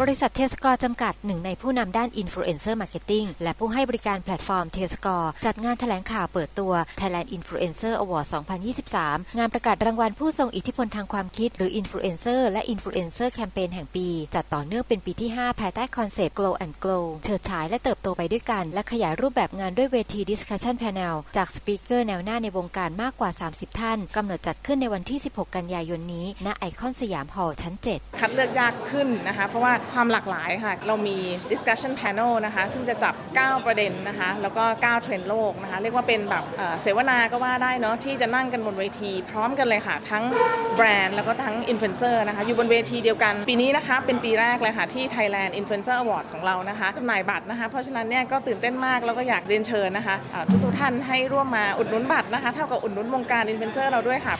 บริษัทเทสกอร์จำกัดหนึ่งในผู้นำด้านอินฟลูเอนเซอร์มาร์เก็ตติ้งและผู้ให้บริการแพลตฟอร์มเทสกอร์จัดงานแถลงข่าวเปิดตัว Thailand Influencer Award 2023 งานประกาศรางวัลผู้ทรงอิทธิพลทางความคิด หรืออินฟลูเอนเซอร์และอินฟลูเอนเซอร์แคมเปญแห่งปี จัดต่อเนื่องเป็นปีที่ 5 ภายใต้คอนเซปต์ Glow and Glow เฉิดฉายและเติบโตไปด้วยกัน และขยายรูปแบบงานด้วยเวที Discussion Panel จากสปีกเกอร์แนวหน้าในวงการมากกว่า 30 ท่านกำหนดจัดขึ้นในวันที่ 16 กันยายนนี้ณไอคอนสยามฮอลล์ชั้น 7 คัดเลือกยากขึ้นนะคะเพราะว่าความหลากหลายค่ะ เรามี discussion panel นะคะ ซึ่งจะจับ 9 ประเด็นนะคะ แล้วก็ 9 เทรนด์โลกนะคะ เรียกว่าเป็นแบบเสวนาก็ว่าได้เนาะ ที่จะนั่งกันบนเวที พร้อมกันเลยค่ะ ทั้งแบรนด์แล้วก็ทั้งอินฟลูเอนเซอร์นะคะ อยู่บนเวทีเดียวกัน ปีนี้นะคะ เป็นปีแรกเลยค่ะ ที่ Thailand Influencer Awards ของเรานะคะจำหน่ายบัตรนะคะ เพราะฉะนั้นเนี่ยก็ตื่นเต้นมาก แล้วก็อยากเรียนเชิญนะคะเอ่อทุกท่านให้ร่วมมาอุดหนุนบัตรนะคะ เท่ากับอุดหนุนวงการอินฟลูเอนเซอร์เราด้วยค่ะ